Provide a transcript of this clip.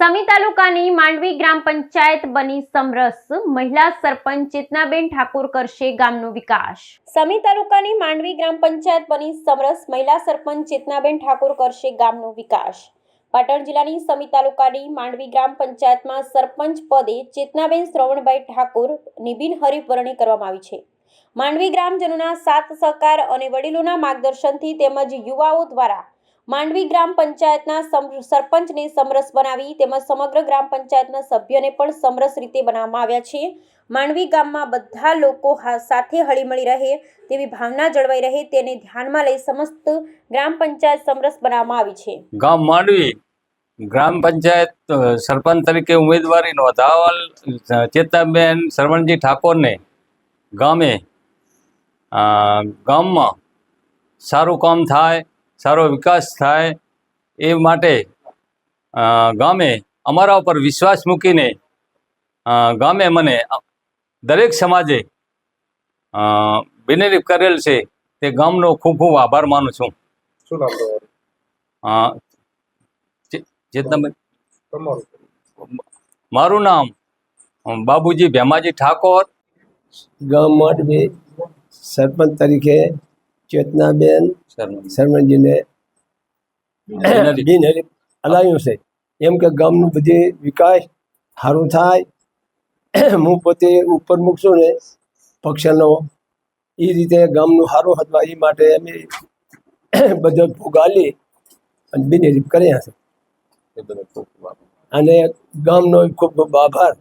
સમી તાલુકાની માંડવી ગ્રામ પંચાયત બની સમરસ. મહિલા સરપંચ ચેતનાબેન ઠાકોર કરશે ગામનો વિકાસ. સમી તાલુકાની માંડવી ગ્રામ પંચાયત બની સમરસ મહિલા સરપંચ ચેતનાબેન ઠાકોર કરશે ગામનો વિકાસ. પાટણ જિલ્લાની સમી તાલુકાની માંડવી ગ્રામ પંચાયતમાં સરપંચ પદે ચેતનાબેન શ્રવણભાઈ ઠાકોર, નિબિન હરીફ વરણી કરવામાં આવી છે. માંડવી ગ્રામજનોના સાથ સહકાર અને વડીલોના માર્ગદર્શનથી તેમજ યુવાઓ દ્વારા માંડવી ગ્રામ પંચાયતના સરપંચને સમરસ બનાવી તેમજ સમગ્ર ગ્રામ પંચાયતના સભ્યોને પણ સમરસ રીતે બનાવવામાં આવ્યા છે. માંડવી ગામમાં બધા લોકો સાથે હળીમળી રહે તેવી ભાવના જળવાઈ રહે તેને ધ્યાનમાં લઈ સમસ્ત ગ્રામ પંચાયત સમરસ બનાવવામાં આવી છે. ગામ માંડવી, ગ્રામ પંચાયત સરપંચ તરીકે ઉમેદવારી નોંધાવલ ચેતાબેન સરવણજી ઠાકોરને ગામે ગામમાં સારું કામ થાય સારો વિકાસ થાય એ માટે ગામે અમારા ઉપર વિશ્વાસ મૂકીને ગામે મને દરેક સમાજે અ, કરેલ છે તે ગામનો ખૂબ ખૂબ આભાર માનું છું. શું નામ ચેતનાબેન મારું નામ બાબુજી ભેમાજી ઠાકોર. ગામ માટે સરપંચ તરીકે ચેતનાબેન શર્મા. શર્માજીને બિનહરીફ. હલાવ્યું છે. એમ કે ગામનું બધી વિકાસ સારું થાય. હું પોતે ઉપર મૂકશું ને પક્ષનો. એ રીતે ગામનું સારું હતું. એ માટે અમે બધો ભોગાલી અને બિનહરીફ કર્યા છે. અને ગામનો ખૂબ આભાર.